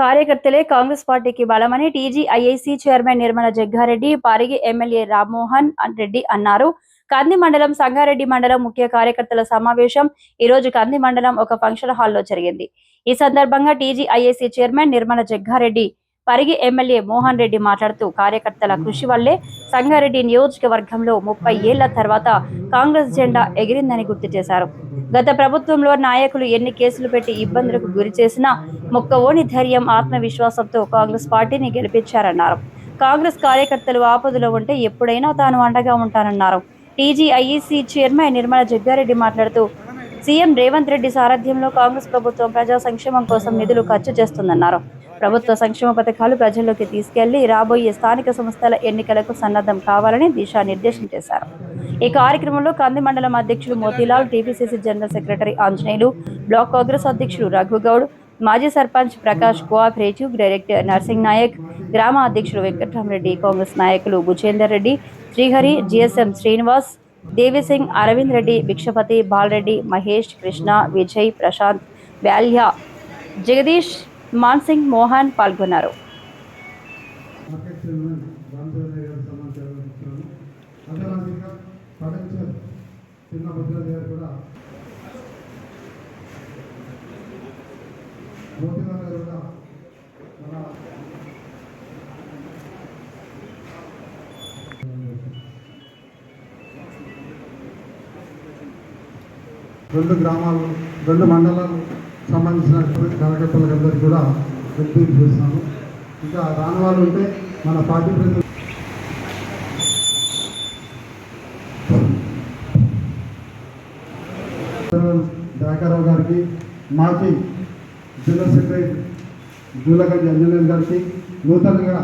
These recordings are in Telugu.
కార్యకర్తలే కాంగ్రెస్ పార్టీకి బలమని TGIIC chairman Nirmala Jaggareddy Parigi MLA Rammohan Reddy అన్నారు. కంది మండలం సంగారెడ్డి మండలం ముఖ్య కార్యకర్తల సమావేశం ఈ రోజు కంది మండలం ఒక ఫంక్షన్ హాల్లో జరిగింది. ఈ సందర్భంగా TGIIC chairman Nirmala Jaggareddy Parigi MLA Mohan Reddy మాట్లాడుతూ కార్యకర్తల కృషి వల్లే సంగారెడ్డి నియోజకవర్గంలో ముప్పై ఏళ్ళ తర్వాత కాంగ్రెస్ జెండా ఎగిరిందని గుర్తు చేశారు. గత ప్రభుత్వంలో నాయకులు ఎన్ని కేసులు పెట్టి ఇబ్బందులకు గురి చేసినా మొక్కవోని ధైర్యం ఆత్మవిశ్వాసంతో కాంగ్రెస్ పార్టీని గెలిపించారన్నారు. కాంగ్రెస్ కార్యకర్తలు ఆపదలో ఉంటే ఎప్పుడైనా తాను అండగా ఉంటానన్నారు. టీజీఐఈసీ చైర్మన్ నిర్మల జగ్గారెడ్డి మాట్లాడుతూ సీఎం రేవంత్ రెడ్డి సారథ్యంలో కాంగ్రెస్ ప్రభుత్వం ప్రజా సంక్షేమం కోసం నిధులు ఖర్చు చేస్తుందన్నారు. ప్రభుత్వ సంక్షేమ పథకాలు ప్రజల్లోకి తీసుకెళ్ళి రాబోయే స్థానిక సంస్థల ఎన్నికలకు సన్నద్ధం కావాలని దిశానిర్దేశం చేశారు. ఈ కార్యక్రమంలో కంది మండలం అధ్యక్షులు Motilal TPCC general secretary Anjaneyulu block Congress అధ్యక్షుడు రఘుగౌడ్ మాజీ సర్పంచ్ ప్రకాష్ కోఆపరేటివ్ డైరెక్టర్ నర్సింగ్ నాయక్ గ్రామ అధ్యక్షుడు వెంకటరామరెడ్డి కాంగ్రెస్ నాయకులు భుజేందర్ రెడ్డి శ్రీహరి జిఎస్ఎం శ్రీనివాస్ దేవిసింగ్ అరవింద్ రెడ్డి భిక్షపతి బాలరెడ్డి మహేష్ కృష్ణ విజయ్ ప్రశాంత్ వాల్యా జగదీష్ మాన్సింగ్ మోహన్ పాల్గొన్నారు. రెండు గ్రామాలు రెండు మండలాలు సంబంధించిన కార్యకర్తలందరికీ కూడా విజ్ఞప్తి చేస్తాను. ఇంకా రాని వాళ్ళు ఉంటే మన పార్టీ ప్రతి దయాకరావు గారికి మాజీ జిల్లా సెక్రటరీ జూలగంజ్ అంజనేయులు గారికి నూతనంగా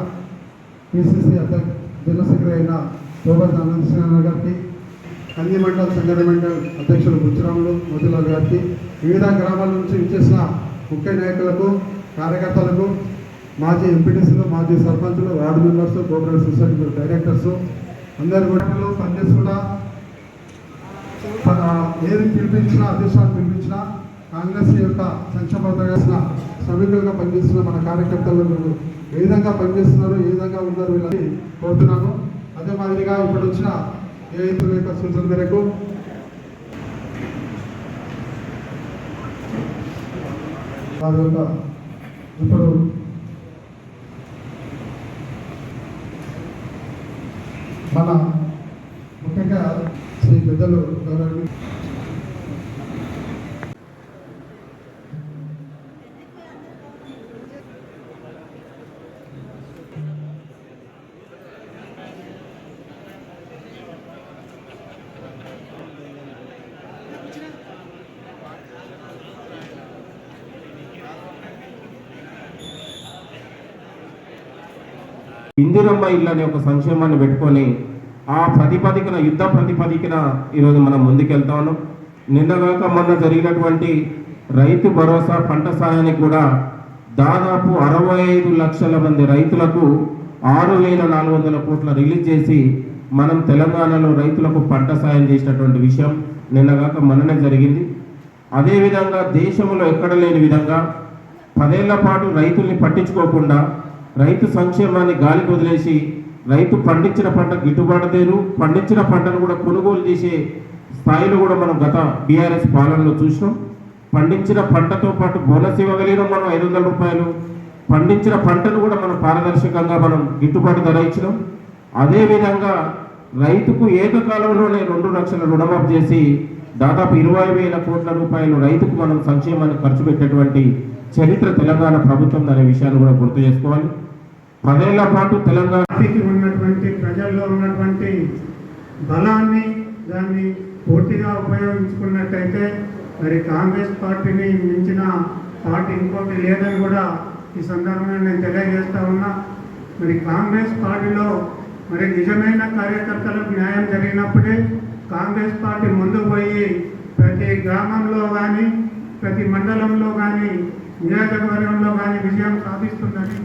పిసిసి అధ్యక్ష జిల్లా సెక్రటరీ అయిన శోభన్ అనంతసింహ గారికి కంది మండల సంఘటన మండల్ అధ్యక్షులు బుచ్చిరాములు మోతిలాల్ గారికి వివిధ గ్రామాల నుంచి విచ్చేసిన ముఖ్య నాయకులకు కార్యకర్తలకు మాజీ ఎంపీటీసీలు మాజీ సర్పంచులు ward members cooperative society directors అందరు కూడా పనిచేసి కూడా ఏది పిలిపించినా అధ్యక్షులు పిలిపించినా కాంగ్రెస్ యొక్క సంక్షేమ పథకాల శ్రమికులుగా పనిచేస్తున్న మన కార్యకర్తలు ఏ విధంగా పనిచేస్తున్నారు ఏ విధంగా ఉన్నారు వీళ్ళని కోరుతున్నాను. అదే మాదిరిగా ఇప్పుడు వచ్చిన ఏ యొక్క సూచన మేరకు వారి యొక్క ఇప్పుడు మన ముఖ్యంగా శ్రీ పెద్దలు గౌరవ ఇందిరమ్మ ఇల్లు అనే ఒక సంక్షేమాన్ని పెట్టుకొని ఆ ప్రతిపదికన యుద్ధ ప్రతిపదికన ఈరోజు మనం ముందుకెళ్తా ఉన్నాం. నిన్నగాక మొన్న జరిగినటువంటి రైతు భరోసా పంట సాయానికి కూడా దాదాపు అరవై ఐదు లక్షల మంది రైతులకు ఆరు వేల నాలుగు వందల కోట్ల రిలీజ్ చేసి మనం తెలంగాణలో రైతులకు పంట సాయం చేసినటువంటి విషయం నిన్నగాక మొన్ననే జరిగింది. అదేవిధంగా దేశంలో ఎక్కడ లేని విధంగా పదేళ్ళ పాటు రైతుల్ని పట్టించుకోకుండా రైతు సంక్షేమాన్ని గాలికి వదిలేసి రైతు పండించిన పంట గిట్టుబాటు తీరు పండించిన పంటను కూడా కొనుగోలు చేసే స్థాయిలో కూడా మనం గత బీఆర్ఎస్ పాలనలో చూసినాం. పండించిన పంటతో పాటు బోనస్ ఇవ్వగలిగినాం మనం ఐదు వందల రూపాయలు. పండించిన పంటను కూడా మనం పారదర్శకంగా మనం గిట్టుబాటు ధర ఇచ్చినాం. అదేవిధంగా రైతుకు ఏకకాలంలోనే రెండు లక్షల రుణమాఫ్ చేసి దాదాపు ఇరవై వేల కోట్ల రూపాయలు రైతుకు మనం సంక్షేమాన్ని ఖర్చు పెట్టేటువంటి చరిత్ర తెలంగాణ ప్రభుత్వం అనే విషయాన్ని కూడా గుర్తు చేసుకోవాలి. పదేళ్ళ పాటు తెలంగాణ ఉన్నటువంటి ప్రజల్లో ఉన్నటువంటి బలాన్ని దాన్ని పూర్తిగా ఉపయోగించుకున్నట్టయితే మరి కాంగ్రెస్ పార్టీని మించిన పార్టీ ఇంకోటి లేదని కూడా ఈ సందర్భంగా నేను తెలియజేస్తా ఉన్నా. మరి కాంగ్రెస్ పార్టీలో మరి నిజమైన కార్యకర్తలకు న్యాయం జరిగినప్పుడే కాంగ్రెస్ పార్టీ ముందు పోయి ప్రతి గ్రామంలో కానీ ప్రతి మండలంలో కానీ నియోజకవర్గంలో కానీ విజయం సాధిస్తుందని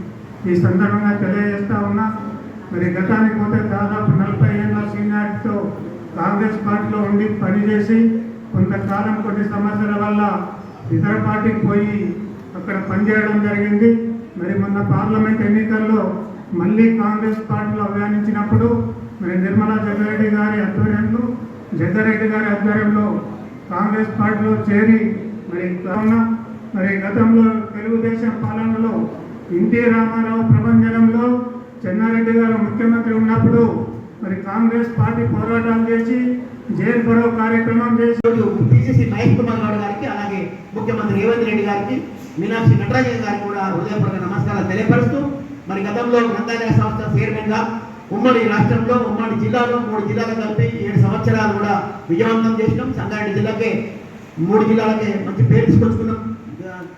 ఈ సందర్భంగా తెలియజేస్తా ఉన్నా. మరి గతానికి పోతే దాదాపు నలభై ఏళ్ళ సీనియారిటీతో కాంగ్రెస్ పార్టీలో ఉండి పనిచేసి కొంతకాలం కొన్ని సమస్యల వల్ల ఇతర పార్టీకి పోయి అక్కడ పనిచేయడం జరిగింది. మరి మొన్న పార్లమెంట్ ఎన్నికల్లో మళ్ళీ కాంగ్రెస్ పార్టీలో అభ్యానించినప్పుడు మరి నిర్మలా జగ్గారెడ్డి గారి ఆధ్వర్యంలో జగ్గారెడ్డి గారి ఆధ్వర్యంలో కాంగ్రెస్ పార్టీలో చేరి మరి మరి గతంలో తెలుగుదేశం పాలనలో ఎన్టీ రామారావు ప్రపంచంలో చెన్నారెడ్డి గారు ముఖ్యమంత్రి ఉన్నప్పుడు మరి కాంగ్రెస్ పార్టీ పోరాటాలు చేసి జైలు బరో కార్యక్రమం చేసి పిసిసి మహేష్ కుమార్ గౌడ్ గారికి అలాగే ముఖ్యమంత్రి రేవంత్ రెడ్డి గారికి మీనాక్షి నటరాజన్ గారికి కూడా హృదయపూర్వక నమస్కారాలు తెలియపరుస్తూ మరి గతంలో గ్రంథాలయ సంస్థ చైర్మన్గా ఉమ్మడి రాష్ట్రంలో ఉమ్మడి జిల్లాలో మూడు జిల్లాలు కలిపి ఏడు సంవత్సరాలు కూడా విజయవంతం చేసినాం. సంగారెడ్డి జిల్లాకే మూడు జిల్లాలకే మంచి పేరు తీసుకొచ్చుకున్నాం.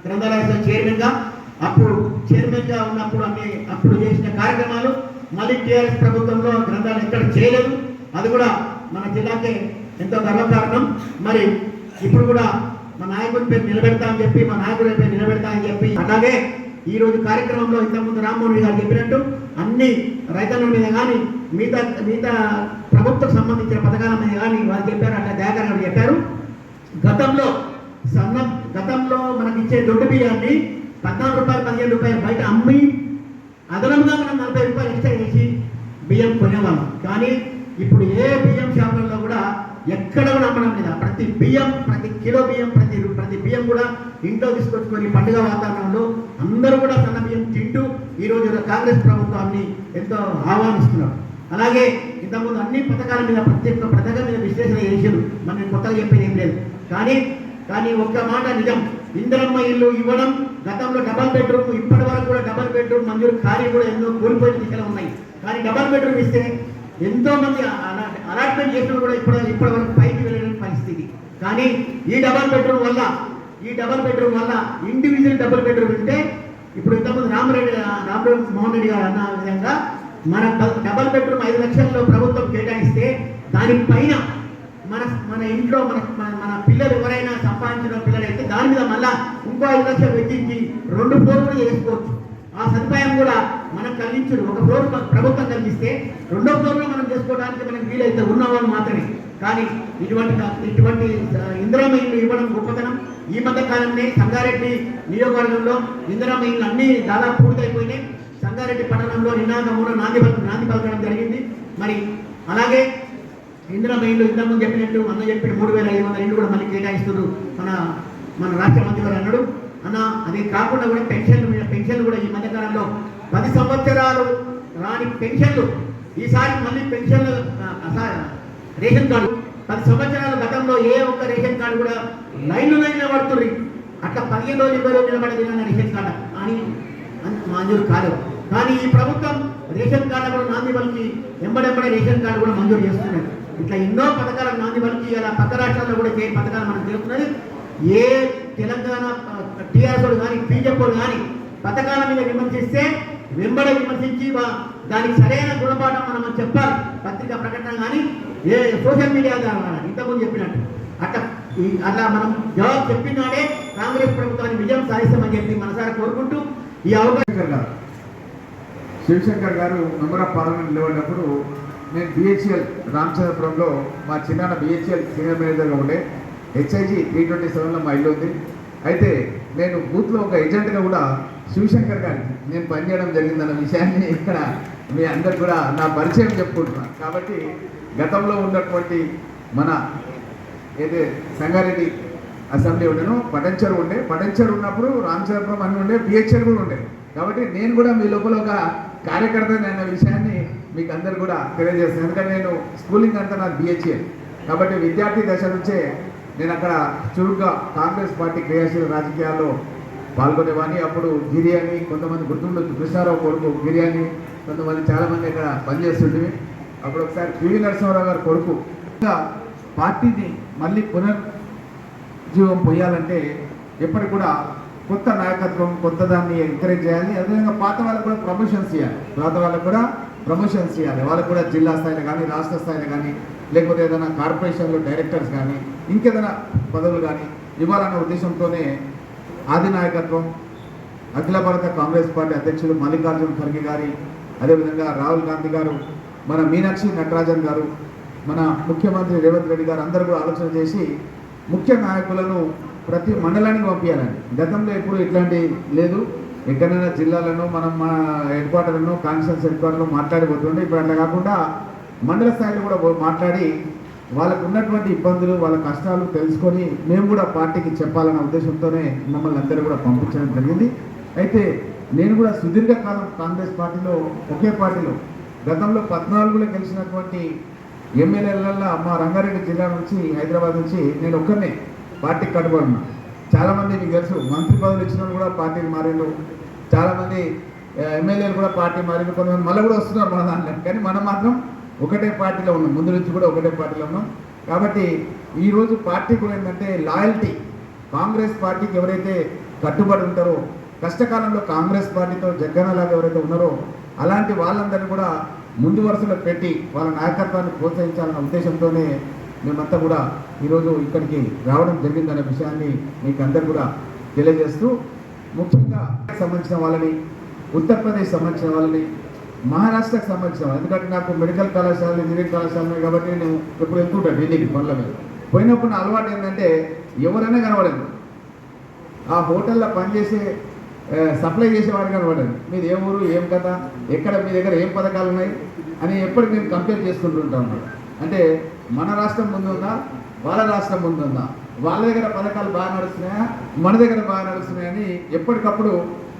గ్రంథాలయ చైర్మన్గా. అప్పుడు చైర్మన్గా ఉన్నప్పుడు అన్ని అప్పుడు చేసిన కార్యక్రమాలు మళ్ళీ టీఆర్ఎస్ ప్రభుత్వంలో గ్రంథాలయం ఎక్కడ చేయలేదు. అది కూడా మన జిల్లాకే ఎంతో గర్వకారణం. మరి ఇప్పుడు కూడా మా నాయకుడి పేరు నిలబెడతా అని చెప్పి మా నాయకుడి పేరు నిలబెడతా అని చెప్పి అలాగే ఈ రోజు కార్యక్రమంలో ఇంతకుముందు రామ్మోహన్ గారు చెప్పినట్టు అన్ని రైతుల మీద కానీ మిగతా మిగతా ప్రభుత్వం సంబంధించిన పథకాల మీద కానీ వాళ్ళు చెప్పారు అట్లా దయాకర్ గారు చెప్పారు. గతంలో సన్న గతంలో మనకి ఇచ్చే దొడ్డు బియ్యాన్ని పద్నాలుగు రూపాయలు పదిహేను రూపాయలు బయట అమ్మి అదనంగా మనం నలభై రూపాయలు ఎక్స్ట్రా చేసి బియ్యం కొనేవాళ్ళం. కానీ ఇప్పుడు ఏ బియ్యం షాపులలో కూడా ఎక్కడ కూడా అమ్మడం లేదా? ప్రతి బియ్యం ప్రతి కిలో బియ్యం ప్రతి ప్రతి బియ్యం కూడా ఇంట్లో తీసుకొచ్చుకొని పండుగ వాతావరణంలో అందరూ కూడా సన్న బియ్యం ఈరోజు కాంగ్రెస్ ప్రభుత్వాన్ని ఎంతో ఆహ్వానిస్తున్నారు అలాగే ఇంతకుముందు అన్ని పథకాల మీద ప్రతి ఒక్క పథకం మీద విశ్లేషణ చేశారు మనం కొత్తగా చెప్పేది ఏం లేదు. కానీ కానీ ఒక్క మాట నిజం. ఇందిరమ్మ ఇల్లు ఇవ్వడం గతంలో డబల్ బెడ్రూమ్ ఇప్పటి వరకు కూడా డబల్ బెడ్రూమ్ మంజూరు ఖాళీ కూడా ఎన్నో కోల్పోయిన దిశలో ఉన్నాయి. కానీ డబల్ బెడ్రూమ్ ఇస్తే ఎంతో మంది అలాట్మెంట్ చేసిన కూడా ఇప్పుడు ఇప్పటి వరకు పైకి వెళ్ళలేని పరిస్థితి. కానీ ఈ డబల్ బెడ్రూమ్ వల్ల ఈ డబల్ బెడ్రూమ్ వల్ల ఇండివిజువల్ డబల్ బెడ్రూమ్ ఉంటే ఇప్పుడు ఇంతకుముందు రామరెడ్డి రామరెడ్డి మోహన్ రెడ్డి గారు అన్న విధంగా మన డబల్ బెడ్రూమ్ ఐదు లక్షల్లో ప్రభుత్వం కేటాయిస్తే దానిపైన మన మన ఇంట్లో మన మన- మన పిల్లలు ఎవరైనా సంపాదించిన పిల్లలైతే దాని మీద మళ్ళా ఇంకో ఐదు లక్షలు వెచ్చించి రెండు ఫ్లోర్లు చేసుకోవచ్చు. ఆ సదుపాయం కూడా మనం కలిగించడు. ఒక ఫ్లోర్ ప్రభుత్వం కలిగిస్తే రెండో ఫ్లోర్లో మనం చేసుకోవడానికి మనకి వీలైతే ఉన్నవాళ్ళు మాత్రమే. కానీ ఇటువంటి ఇటువంటి ఆ, ఇవ్వడం గొప్పతనం. ఈ మధ్య కాలంలో సంగారెడ్డి నియోజకవర్గంలో ఇందిరామ ఇల్లు అన్ని దాదాపు పూర్తయిపోయినాయి. సంగారెడ్డి పట్టణంలో నినాద మూడు నాంది పల- నాంది పలకడం జరిగింది. మరి అలాగే ఇందిరా మైండ్లో ఇంతకుముందు చెప్పినట్టు అన్న చెప్పిన మూడు వేల ఐదు వందల ఇల్లు కూడా మళ్ళీ కేటాయిస్తున్నారు మన మన రాష్ట్ర మంత్రి గారు అన్నాడు. అన్న అది కాకుండా కూడా పెన్షన్లు పెన్షన్లు కూడా ఈ మధ్యకాలంలో పది సంవత్సరాలు రాని పెన్షన్లు. ఈసారి మళ్ళీ పెన్షన్లు రేషన్ కార్డు పది సంవత్సరాలు గతంలో ఏ ఒక్క రేషన్ కార్డు కూడా లైన్లు లైన్లో పడుతుంది అట్లా పదిహేను రోజులు ఇరవై రోజులు నిలబడేది రేషన్ కార్డు? అని అని మంజూరు కాలేదు కానీ ఈ ప్రభుత్వం రేషన్ కార్డు కూడా నాంది పలికి ఎంబడెంబడే రేషన్ కార్డు కూడా మంజూరు చేస్తున్నారు ఇట్లా ఎన్నో పథకాలు నాంది పలికి ఇలా పక్క రాష్ట్రాల్లో కూడా చేయ పథకాలు మనకు తెలుస్తున్నది. ఏ తెలంగాణ టీఆర్ఎస్ కానీ బీజేపీ కానీ పథకాల మీద విమర్శిస్తే వెంబడే విమర్శించి దానికి సరైన గుణపాఠం మనం చెప్పాలి. పత్రికా ప్రకటన కానీ ఏ సోషల్ మీడియా ద్వారా ఇంతకుముందు చెప్పినట్టు. అట్లా అట్లా మనం జవాబు చెప్పినాడే కాంగ్రెస్ ప్రభుత్వాన్ని విజయం సాధిస్తామని చెప్పి మనసారా కోరుకుంటూ ఈ అవకాశం గారు శివశంకర్ గారు మెంబర్ ఆఫ్ పార్లమెంట్ నిలబడినప్పుడు నేను బిహెచ్ఎల్ రామచంద్రపురంలో మా చిన్నాన్న బిహెచ్ఎల్ సీనియర్ మేనేజర్గా ఉండే. హెచ్ఐజి త్రీ ట్వంటీ సెవెన్లో మా ఇల్లు ఉంది. అయితే నేను బూత్లో ఒక ఏజెంట్గా కూడా శివశంకర్ గారికి నేను పనిచేయడం జరిగిందన్న విషయాన్ని ఇక్కడ మీ అందరు కూడా నా పరిచయం చెప్పుకుంటున్నాను కాబట్టి గతంలో ఉన్నటువంటి మన ఏదే సంగారెడ్డి అసెంబ్లీ ఉండేను పటంచర్ ఉండే. పటంచర్ ఉన్నప్పుడు రామచంద్రపురం అని ఉండే బిహెచ్ఎల్ కూడా ఉండే. కాబట్టి నేను కూడా మీ లోపల ఒక కార్యకర్త అన్న విషయాన్ని మీకు అందరు కూడా తెలియజేస్తాను. ఎందుకంటే నేను స్కూలింగ్ అంతా నా బిహెచ్ఎల్. కాబట్టి విద్యార్థి దశ నుంచే నేను అక్కడ చురుగ్గా కాంగ్రెస్ పార్టీ క్రియాశీల రాజకీయాల్లో పాల్గొనేవాడిని. అప్పుడు గిరి అని కొంతమంది గుర్తుండొచ్చు. కృష్ణారావు కొడుకు గిరి అని కొంతమంది చాలామంది అక్కడ పనిచేస్తుంటే అప్పుడు ఒకసారి పివి నరసింహారావు గారు కొడుకు. ఇంకా పార్టీని మళ్ళీ పునర్జీవం పోయాలంటే ఎప్పటికి కూడా కొత్త నాయకత్వం కొత్త దాన్ని ఎంకరేజ్ చేయాలి. అదేవిధంగా పాత వాళ్ళకు కూడా ప్రమోషన్స్ చేయాలి పాత వాళ్ళకు కూడా ప్రమోషన్స్ చేయాలి వాళ్ళకు కూడా జిల్లా స్థాయిలో కానీ రాష్ట్ర స్థాయిలో కానీ లేకపోతే ఏదైనా కార్పొరేషన్లో డైరెక్టర్స్ కానీ ఇంకేదైనా పదవులు కానీ ఇవ్వాలన్న ఉద్దేశంతోనే ఆది నాయకత్వం అఖిల భారత కాంగ్రెస్ పార్టీ అధ్యక్షులు మల్లికార్జున ఖర్గే గారి అదేవిధంగా రాహుల్ గాంధీ గారు మన మీనాక్షి నటరాజన్ గారు మన ముఖ్యమంత్రి రేవంత్ రెడ్డి గారు అందరూ కూడా ఆలోచన చేసి ముఖ్య నాయకులను ప్రతి మండలానికి పంపించాలండి గతంలో ఎప్పుడు ఇట్లాంటి లేదు. ఎక్కడైనా జిల్లాలను మనం మన హెడ్ క్వార్టర్లను కాన్ఫరెన్స్ హెడ్ క్వార్టర్లో మాట్లాడిపోతుండే ఇప్పుడు అట్లా కాకుండా మండల స్థాయిలో కూడా మాట్లాడి వాళ్ళకు ఉన్నటువంటి ఇబ్బందులు వాళ్ళ కష్టాలు తెలుసుకొని మేము కూడా పార్టీకి చెప్పాలన్న ఉద్దేశంతోనే మమ్మల్ని అందరూ కూడా పంపించడం జరిగింది. అయితే నేను కూడా సుదీర్ఘకాలం కాంగ్రెస్ పార్టీలో ఒకే పార్టీలో గతంలో పద్నాలుగులో గెలిచినటువంటి ఎమ్మెల్యేలల్లో మా రంగారెడ్డి జిల్లా నుంచి హైదరాబాద్ నుంచి నేను ఒక్కరినే పార్టీకి కట్టుబడి ఉన్నా చాలామంది మీకు తెలుసు మంత్రి పదవులు ఇచ్చిన కూడా పార్టీకి మారిండు చాలామంది ఎమ్మెల్యేలు కూడా పార్టీ మారిండు కొంతమంది మళ్ళీ కూడా వస్తున్నారు మన దాంట్లో. కానీ మనం మాత్రం ఒకటే పార్టీలో ఉన్నాం. ముందు నుంచి కూడా ఒకటే పార్టీలో ఉన్నాం. కాబట్టి ఈరోజు పార్టీ కూడా ఏంటంటే లాయల్టీ. కాంగ్రెస్ పార్టీకి ఎవరైతే కట్టుబడి ఉంటారో కష్టకాలంలో కాంగ్రెస్ పార్టీతో జగ్గనలాగా ఎవరైతే ఉన్నారో అలాంటి వాళ్ళందరినీ కూడా ముందు వరుసలో పెట్టి వాళ్ళ నాయకత్వాన్ని ప్రోత్సహించాలన్న ఉద్దేశంతోనే మేమంతా కూడా ఈరోజు ఇక్కడికి రావడం జరిగిందనే విషయాన్ని మీకు అందరు కూడా తెలియజేస్తూ ముఖ్యంగా సంబంధించిన వాళ్ళని ఉత్తరప్రదేశ్ సంబంధించిన వాళ్ళని మహారాష్ట్రకు సంబంధించిన వాళ్ళు ఎందుకంటే నాకు మెడికల్ కళాశాల ఇంజనీరింగ్ కళాశాల కాబట్టి నేను ఎప్పుడు వెళ్తుంటాను ఢిల్లీకి పనుల మీద. పోయినప్పుడు నా అలవాటు ఏంటంటే ఎవరైనా కనబడదు ఆ హోటల్లో పనిచేసే సప్లై చేసేవాడు కనబడదు మీది ఏ ఊరు ఏం కథ ఎక్కడ మీ దగ్గర ఏం పథకాలు ఉన్నాయి అని ఎప్పటికి నేను కంపేర్ చేసుకుంటుంటాం అన్నమాట అంటే మన రాష్ట్రం ముందుందా? వాళ్ళ రాష్ట్రం ముందుందా? వాళ్ళ దగ్గర పథకాలు బాగా నడుస్తున్నాయా? మన దగ్గర బాగా నడుస్తున్నాయని ఎప్పటికప్పుడు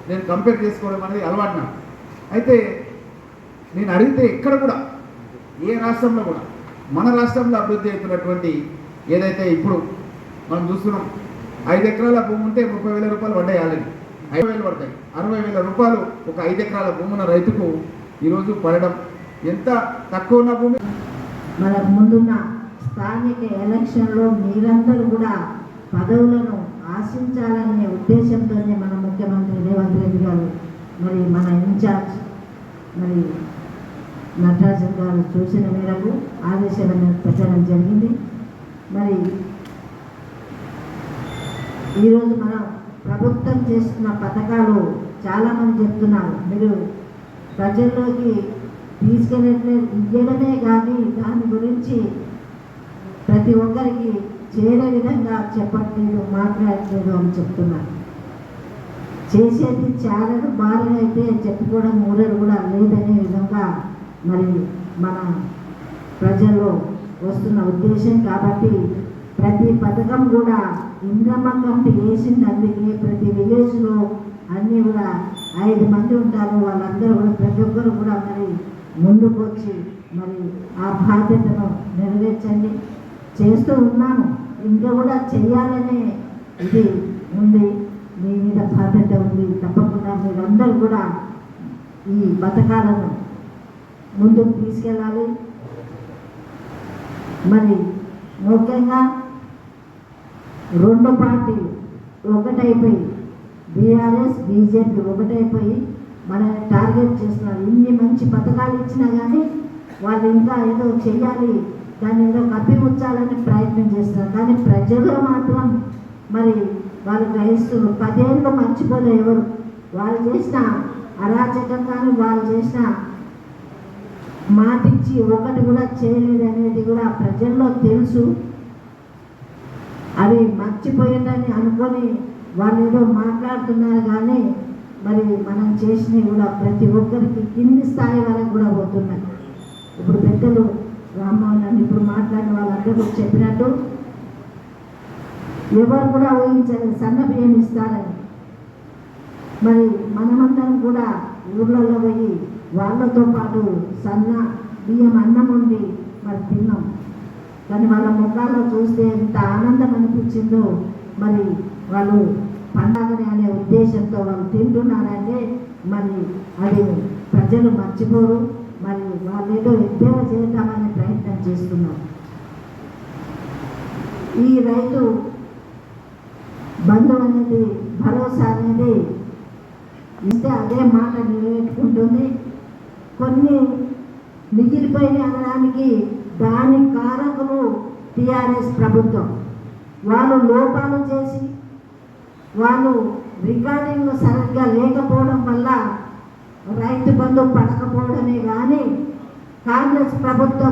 నేను కంపేర్ చేసుకోవడం అనేది అలవాటు నాకు. అయితే నేను అడిగితే ఎక్కడ కూడా ఏ రాష్ట్రంలో కూడా మన రాష్ట్రంలో అభివృద్ధి అవుతున్నటువంటి ఏదైతే ఇప్పుడు మనం చూస్తున్నాం ఐదు ఎకరాల భూమి ఉంటే ముప్పై వేల రూపాయలు పడ్డాయి ఐదు వేలు పడతాయి. అరవై వేల రూపాయలు ఒక ఐదు ఎకరాల భూమున రైతుకు ఈరోజు పడడం ఎంత తక్కువ ఉన్న భూమి? మనకు ముందున్న స్థానిక ఎలక్షన్లో మీరందరూ కూడా పదవులను ఆశించాలనే ఉద్దేశంతోనే మన ముఖ్యమంత్రి రేవంత్ రెడ్డి గారు మరి మన ఇన్ఛార్జ్ మరి నటరాజన్ గారు సూచన మేరకు ఆదేశాల మేరకు పెట్టడం జరిగింది. మరి ఈరోజు మనం ప్రభుత్వం చేస్తున్న పథకాలు చాలామంది చెప్తున్నారు. మీరు ప్రజల్లోకి తీసుకెళ్ళట్లే ఇవ్వడమే కానీ దాని గురించి ప్రతి ఒక్కరికి చేరే విధంగా చెప్పట్లేదు మాట్లాడట్లేదు అని చెప్తున్నారు. చేసేది చాలా భార్య అయితే చెప్పుకోవడం ఊరడు కూడా లేదనే విధంగా మరి మన ప్రజల్లో వస్తున్న ఉద్దేశం కాబట్టి ప్రతి పథకం కూడా ఇంద్రమ్మ కమిటీ వేసింది అందుకే ప్రతి విలేజ్లో అన్నీ కూడా ఐదు మంది ఉంటారు. వాళ్ళందరూ కూడా ప్రతి ఒక్కరు కూడా మరి ముందుకు వచ్చి మరి ఆ బాధ్యతను నెరవేర్చండి. చేస్తూ ఉన్నాను. ఇంకా కూడా చేయాలనే ఇది ఉంది. మీ మీద బాధ్యత ఉంది. తప్పకుండా మీరందరూ కూడా ఈ పథకాలను ముందుకు తీసుకెళ్ళాలి. మరి ముఖ్యంగా రెండు పార్టీలు. ఒకటైపోయి బీఆర్ఎస్ బీజేపీ ఒకటైపోయి మనల్ని టార్గెట్ చేస్తున్నారు. ఇన్ని మంచి పథకాలు ఇచ్చినా కానీ వాళ్ళు ఇంకా ఏదో చేయాలి దాన్ని ఏదో కప్పిపుచ్చాలని ప్రయత్నం చేస్తున్నారు. కానీ ప్రజలు మాత్రం మరి వాళ్ళు గ్రహిస్తున్నారు. పదేళ్ళు మర్చిపోలే ఎవరు. వాళ్ళు చేసిన అరాచకంగాను వాళ్ళు చేసిన మాటిచ్చి ఒకటి కూడా చేయలేదు అనేది కూడా ప్రజల్లో తెలుసు. అవి మర్చిపోయిందని అనుకొని వాళ్ళు ఏదో మాట్లాడుతున్నారు కానీ మరి మనం చేసినవి కూడా ప్రతి ఒక్కరికి కింది స్థాయి వరకు కూడా పోతున్నాయి. ఇప్పుడు పెద్దలు రామ్మోహన్ అని ఇప్పుడు మాట్లాడిన వాళ్ళందరూ చెప్పినట్టు ఎవరు కూడా ఊహించాలి సన్న బియ్యం ఇస్తారని. మరి మనమందరం కూడా ఊర్లలో పోయి వాళ్ళతో పాటు సన్న బియ్యం అన్నం ఉండి మరి తిన్నాం. కానీ వాళ్ళ ముఖాల్లో చూస్తే ఎంత ఆనందం అనిపించిందో మరి వాళ్ళు పండగని అనే ఉద్దేశంతో వాళ్ళు తింటున్నారంటే మరి అది ప్రజలు మర్చిపోరు. మరి వాళ్ళు ఏదో ఎద్దేవ చేద్దామనే ప్రయత్నం చేస్తున్నారు. ఈ రైతు బంధం అనేది భరోసా అనేది ఇస్తే అదే మాట నిలబెట్టుకుంటుంది. కొన్ని మిగిలిపోయిన అనడానికి దాని కారకులు టిఆర్ఎస్ ప్రభుత్వం. వాళ్ళు లోపాలు చేసి వాళ్ళు రికార్డింగ్ సరిగ్గా లేకపోవడం వల్ల రైతు బంధు పడకపోవడమే కానీ కాంగ్రెస్ ప్రభుత్వం